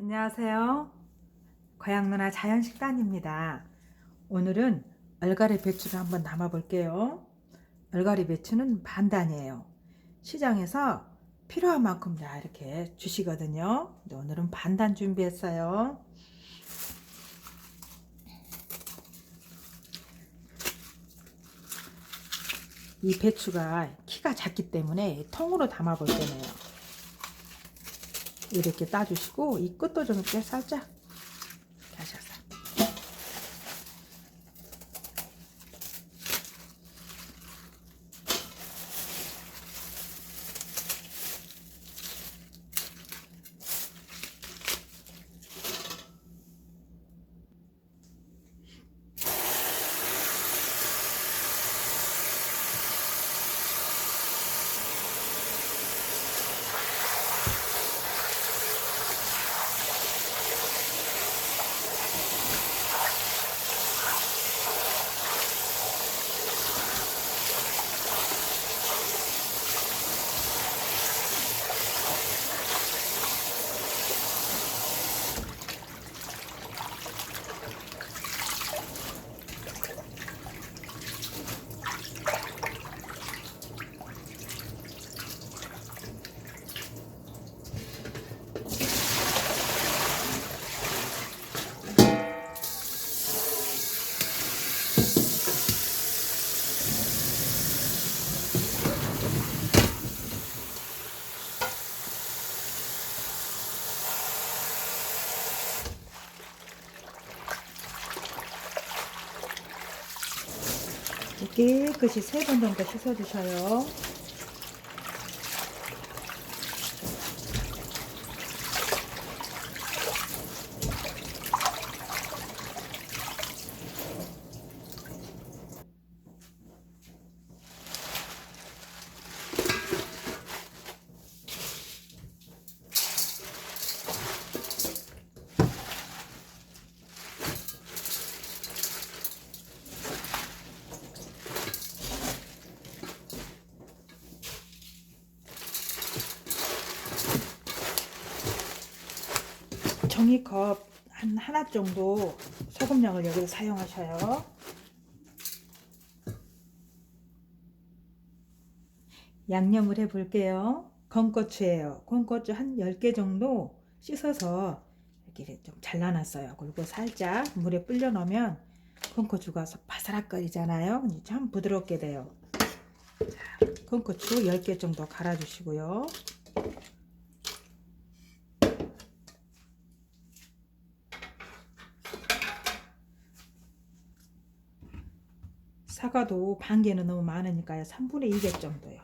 안녕하세요. 고향 누나 자연 식단입니다. 오늘은 얼갈이 배추를 한번 담아 볼게요. 얼갈이 배추는 반단이에요. 시장에서 필요한 만큼 다 이렇게 주시거든요. 오늘은 반단 준비했어요. 이 배추가 키가 작기 때문에 통으로 담아 볼 때네요. 이렇게 따주시고 이 끝도 좀 이렇게 살짝 깨끗이 세 번 정도 씻어 주셔요. 종이컵 한 하나 정도 소금량을 여기서 사용하셔요. 양념을 해 볼게요. 건고추예요. 건고추 한 10개 정도 씻어서 이렇게 좀 잘라놨어요. 그리고 살짝 물에 불려 놓으면 건고추가 바스락거리잖아요. 참 부드럽게 돼요. 자, 건고추 10개 정도 갈아 주시고요. 사과도 반 개는 너무 많으니까요. 3분의 2개 정도요.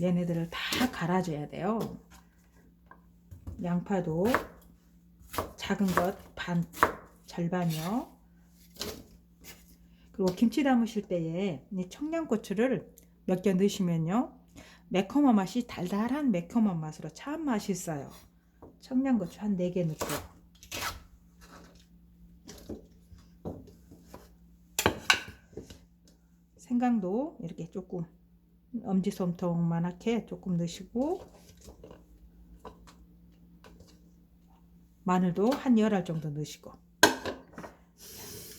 얘네들을 다 갈아줘야 돼요. 양파도 작은 것 반 절반이요. 그리고 김치 담으실 때에 이 청양고추를 몇 개 넣으시면요. 매콤한 맛이 달달한 매콤한 맛으로 참 맛있어요. 청양고추 한 4개 넣고 생강도 이렇게 조금 엄지손톱만하게 조금 넣으시고 마늘도 한 열 알 정도 넣으시고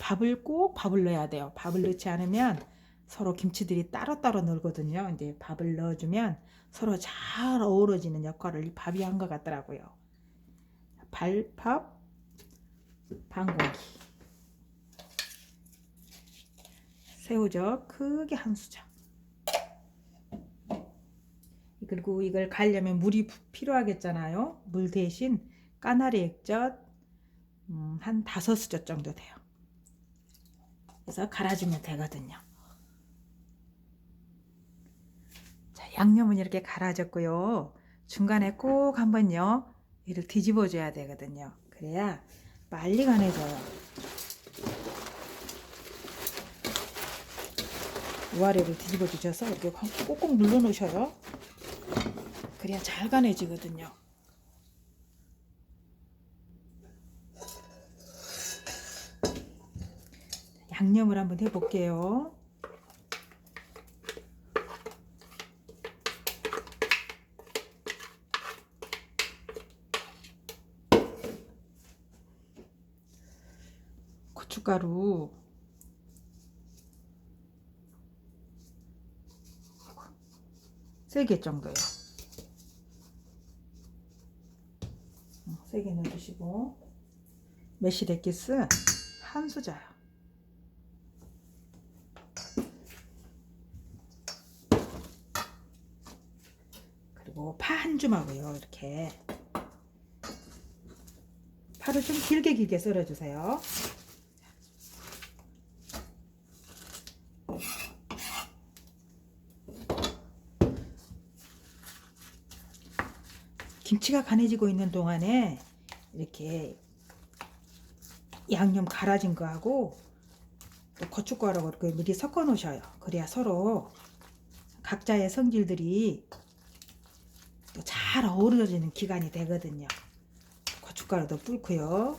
밥을 꼭 밥을 넣어야 돼요. 밥을 넣지 않으면 서로 김치들이 따로따로 놀거든요. 이제 밥을 넣어주면 서로 잘 어우러지는 역할을 이 밥이 한 것 같더라고요. 발밥 반고기 새우젓 크게 한 수저 그리고 이걸 갈려면 물이 필요하겠잖아요. 물 대신 까나리 액젓 음, 한 다섯 수저 정도 돼요. 그래서 갈아주면 되거든요. 양념은 이렇게 갈아졌고요. 중간에 꼭 한번요. 이를 뒤집어 줘야 되거든요. 그래야 빨리 간해져요. 우아래를 뒤집어 주셔서 이렇게 꼭꼭 눌러 놓으셔요. 그래야 잘 간해지거든요. 양념을 한번 해볼게요. 고춧가루 세 개 정도요. 세 개 넣어주시고 메시레기스 한 수저요. 그리고 파 한 줌하고요. 이렇게 파를 좀 길게 길게 썰어주세요. 김치가 간해지고 있는 동안에 이렇게 양념 갈아진 거하고 또 고춧가루하고 이렇게 미리 섞어 놓으셔요. 그래야 서로 각자의 성질들이 또 잘 어우러지는 기간이 되거든요. 고춧가루도 불고요.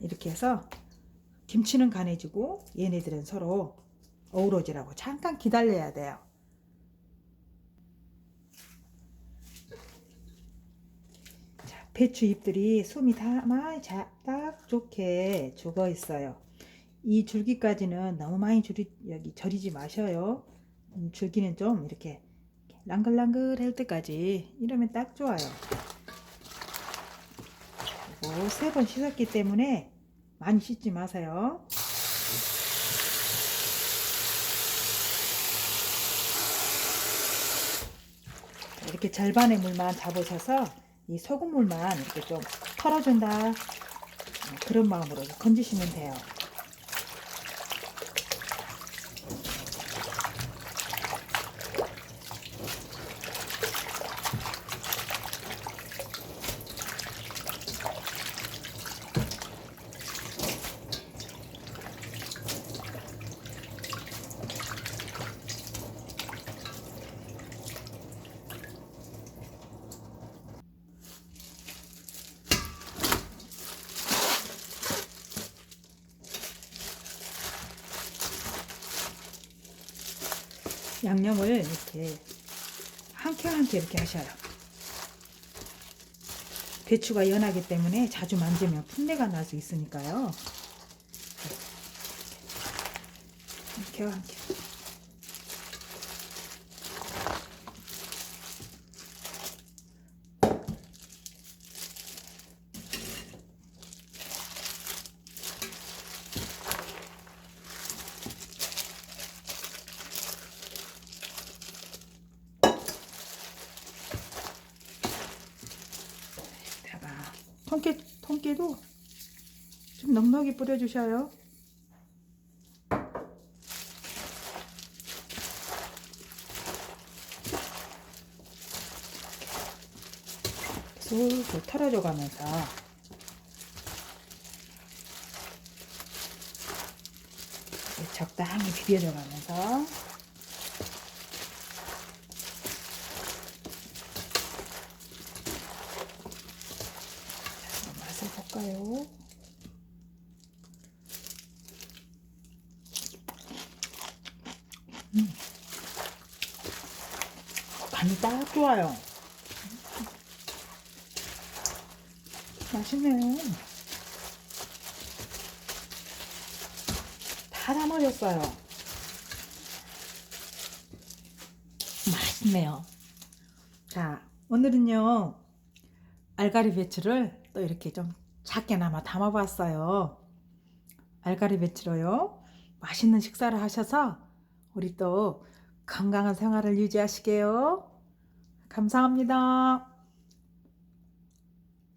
이렇게 해서 김치는 간해지고 얘네들은 서로 어우러지라고 잠깐 기다려야 돼요. 자, 배추 잎들이 숨이 다 많이 자, 딱 좋게 죽어 있어요. 이 줄기까지는 너무 많이 줄이, 여기 절이지 마셔요. 음, 줄기는 좀 이렇게 랑글랑글 할 때까지 이러면 딱 좋아요. 그리고 세 번 씻었기 때문에 많이 씻지 마세요. 이렇게 절반의 물만 잡으셔서 이 소금물만 이렇게 좀 털어준다 어, 그런 마음으로 건지시면 돼요. 양념을 이렇게 한 켜 한 켜 이렇게 하셔요. 배추가 연하기 때문에 자주 만지면 풋내가 날 수 있으니까요. 한 켜 한 켜. 다가 통깨도 좀 넉넉히 뿌려주셔요. 술술 털어줘 가면서 적당히 비벼줘 가면서 한번 맛을 볼까요? 음. 간이 딱 좋아요. 맛있네요. 다 담아졌어요. 맛있네요. 자, 오늘은요, 알가리 배추를 또 이렇게 좀 작게나마 담아봤어요. 알가리 배추로요. 맛있는 식사를 하셔서 우리 또 건강한 생활을 유지하시게요. 감사합니다.